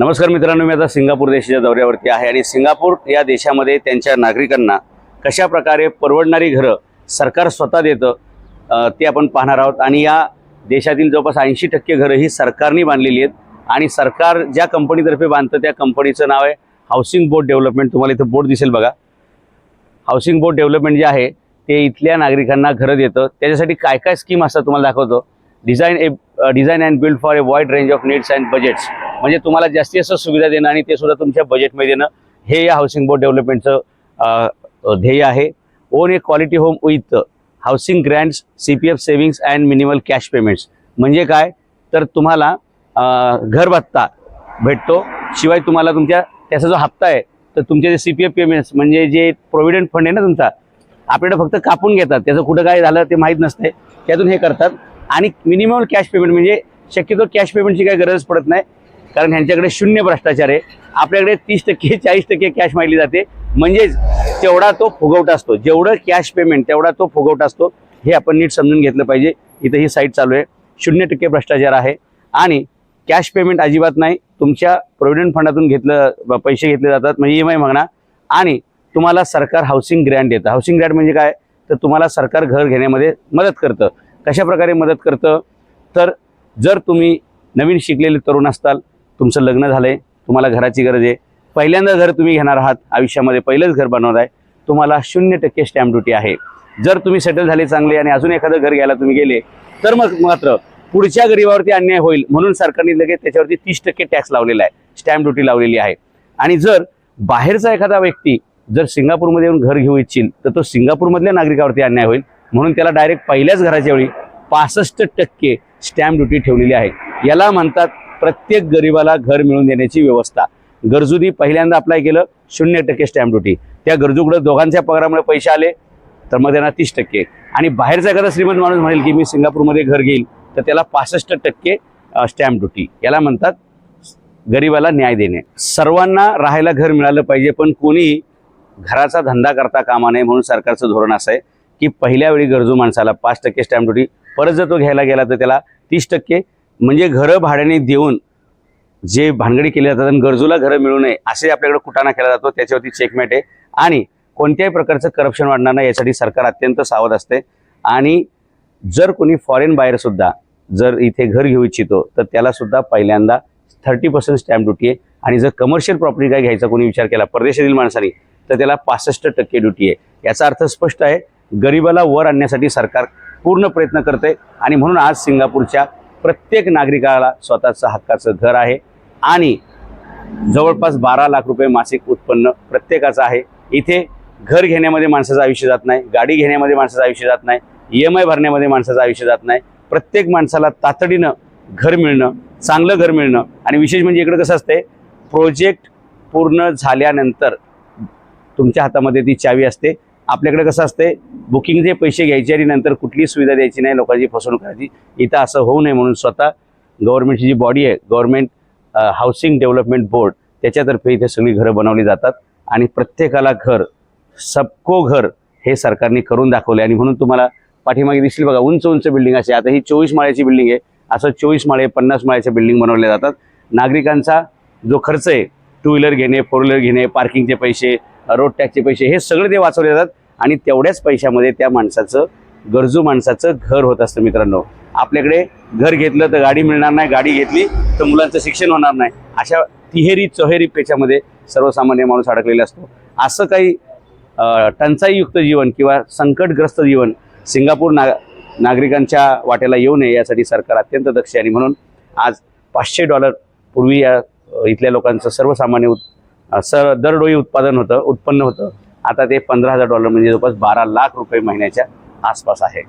नमस्कार मित्रांनो मी आता सिंगापूर देशाच्या दौऱ्यावरती आहे आणि सिंगापूर या देशामध्ये त्यांच्या नागरिकांना कशा प्रकारे परवडणारी घरं सरकार स्वतः देतं ते आपण पाहणार आहोत. आणि या देशातील जवळपास ऐंशी टक्के घरं ही सरकारने बांधलेली आहेत. आणि सरकार ज्या कंपनीतर्फे बांधतं त्या कंपनीचं नाव आहे हाऊसिंग बोर्ड डेव्हलपमेंट तुम्हाला इथं बोर्ड दिसेल बघा. हाऊसिंग बोर्ड डेव्हलपमेंट जे आहे ते इथल्या नागरिकांना घरं देतं. त्याच्यासाठी काय काय स्कीम असतात तुम्हाला दाखवतो. Design a design and build for a wide range of needs and budgets म्हणजे तुम्हाला जास्तीत जास्त सुविधा देणं आणि ते सुद्धा तुमच्या बजेटमध्ये देणं हे या हाऊसिंग बोर्ड डेव्हलपमेंटचं ध्येय आहे. Own a quality home with housing grants C P F savings and minimal cash payments म्हणजे काय? तर तुम्हाला घर भत्ता भेटतो. शिवाय तुम्हाला तुमच्या त्याचा जो हप्ता आहे तर तुमचे जे सी पी एफ पेमेंट्स म्हणजे जे प्रोव्हिडंट फंड आहे ना तुमचा आपल्याकडे फक्त कापून घेतात. त्याचं कुठं काय झालं ते माहीत नसते त्यातून हे करतात. आणि मिनिमम कॅश पेमेंट म्हणजे शक्यतो कॅश पेमेंटची काही गरज पडत नाही. कारण ह्यांच्याकडे शून्य भ्रष्टाचार आहे. आपल्याकडे तीस टक्के चाळीस टक्के कॅश मागली जाते. म्हणजेच तेवढा तो फुगवटा असतो. जेवढं कॅश पेमेंट तेवढा तो फुगवटा असतो हे आपण नीट समजून घेतलं पाहिजे. इथं ही साईट चालू आहे. शून्य टक्के भ्रष्टाचार आहे. आणि कॅश पेमेंट अजिबात नाही. तुमच्या प्रोव्हिडंट फंडातून घेतलं ब- पैसे घेतले जातात. म्हणजे ई एम आय मागणार. आणि तुम्हाला सरकार हाऊसिंग ग्रँट देतं. हाऊसिंग ग्रँट म्हणजे काय? तर तुम्हाला सरकार घर घेण्यामध्ये मदत करतं. कशा प्रकारे मदत करतं? तर जर तुम्ही नवीन शिकलेले तरुण असताल तुमचं लग्न झालं आहे तुम्हाला घराची गरज आहे. पहिल्यांदा घर तुम्ही घेणार आहात आयुष्यामध्ये पहिलंच घर बनवत आहे तुम्हाला शून्य टक्के स्टॅम्प ड्युटी आहे. जर तुम्ही सेटल झाले चांगले आणि अजून एखादं घर घ्यायला तुम्ही गेले तर मग मात्र पुढच्या गरीबावरती अन्याय होईल म्हणून सरकारने लगेच त्याच्यावरती तीस टक्के टॅक्स लावलेला आहे स्टॅम्प ड्युटी लावलेली आहे. आणि जर बाहेरचा एखादा व्यक्ती जर सिंगापूरमध्ये येऊन घर घेऊ इच्छिल तर तो सिंगापूरमधल्या नागरिकावरती अन्याय होईल. म्हणून त्याला डायरेक्ट पहिल्याच घराच्या वेळी पासष्ट टक्के स्टॅम्प ड्युटी ठेवलेली आहे. याला म्हणतात प्रत्येक गरिबाला घर मिळवून देण्याची व्यवस्था. गरजूनी पहिल्यांदा अप्लाय केलं शून्य टक्के स्टॅम्प ड्युटी त्या गरजूकडे दोघांच्या पगारामुळे पैसे आले तर मग त्यांना तीस टक्के. आणि बाहेरचा एखादा श्रीमंत माणूस म्हणेल की मी सिंगापूरमध्ये घर घेईल तर त्याला पासष्ट टक्के स्टॅम्प ड्युटी याला म्हणतात गरिबाला न्याय देणे. सर्वांना राहायला घर मिळालं पाहिजे पण कोणी घराचा धंदा करता कामा नये म्हणून सरकारचं धोरण असं आहे की पहिल्या वेळी गरजू माणसाला पाच टक्के स्टॅम्प ड्युटी परत जर तो घ्यायला गेला तर त्याला तीस टक्के म्हणजे घरं भाड्याने देऊन जे भानगडी केली जातात आणि गरजूला घरं मिळू नये असे आपल्याकडे कुटाणा केला जातो त्याच्यावरती चेकमेट आहे. आणि कोणत्याही प्रकारचं करप्शन वाढणार नाही यासाठी सरकार अत्यंत सावध असते. आणि जर कोणी फॉरेन बाहेरसुद्धा जर इथे घर घेऊ इच्छितो तर त्यालासुद्धा पहिल्यांदा थर्टी पर्सेंट स्टॅम्प ड्युटी आहे. आणि जर कमर्शियल प्रॉपर्टी काय घ्यायचा कोणी विचार केला परदेशातील माणसांनी तर त्याला पासष्ट टक्के ड्युटी आहे. याचा अर्थ स्पष्ट आहे गरिबाला वर आणण्यासाठी सरकार पूर्ण प्रयत्न करते. आणि म्हणून आज सिंगापूरच्या प्रत्येक नागरिकाला स्वतःचं हक्काचं घर आहे आणि जवळपास बारा लाख रुपये मासिक उत्पन्न प्रत्येकाचं आहे. इथे घर घेण्यामध्ये माणसाचं आयुष्य जात नाही गाडी घेण्यामध्ये माणसाचं आयुष्य जात नाही ई एम आय भरण्यामध्ये माणसाचं आयुष्य जात नाही. प्रत्येक माणसाला तातडीनं घर मिळणं चांगलं घर मिळणं आणि विशेष म्हणजे इकडं कसं असते प्रोजेक्ट पूर्ण झाल्यानंतर तुमच्या हातामध्ये ती चावी असते. आपल्याकडे कसं असतंय बुकिंगचे पैसे घ्यायचे आणि नंतर कुठलीही सुविधा द्यायची नाही लोकांची फसवणूक करायची. इथं असं होऊ नये म्हणून स्वतः गव्हर्नमेंटची जी बॉडी आहे गव्हर्नमेंट हाऊसिंग डेव्हलपमेंट बोर्ड त्याच्यातर्फे इथे सगळी घरं बनवली जातात. आणि प्रत्येकाला घर सबको घर हे सरकारने करून दाखवले आणि म्हणून तुम्हाला पाठीमागे दिसतील बघा उंच उंच बिल्डिंग असे. आता ही चोवीस माळ्याची बिल्डिंग आहे. असं चोवीस माळे पन्नास माळ्याच्या बिल्डिंग बनवल्या जातात. नागरिकांचा जो खर्च आहे टू व्हीलर घेणे फोर व्हीलर घेणे पार्किंगचे पैसे रोड टॅक्सचे पैसे हे सगळे ते वाचवले जातात. आणि तेवढ्याच पैशामध्ये त्या माणसाचं गरजू माणसाचं घर होत असतं मित्रांनो. आपल्याकडे घर घेतलं तर गाडी मिळणार नाही गाडी घेतली तर मुलांचं शिक्षण होणार नाही. अशा तिहेरी चौहेरी पेच्यामध्ये सर्वसामान्य माणूस अडकलेला असतो. असं काही टंचाईयुक्त जीवन किंवा संकटग्रस्त जीवन सिंगापूर ना नागरिकांच्या वाट्याला येऊ नये यासाठी सरकार अत्यंत दक्ष आहे. आणि म्हणून आज पाचशे डॉलर पूर्वी या इथल्या लोकांचं सर्वसामान्य उत् अ, सर दरडोई उत्पादन होतं उत्पन्न होतं. आता ते पंधरा हजार डॉलर म्हणजे जवळपास बारा लाख रुपये महिन्याच्या आसपास आहे.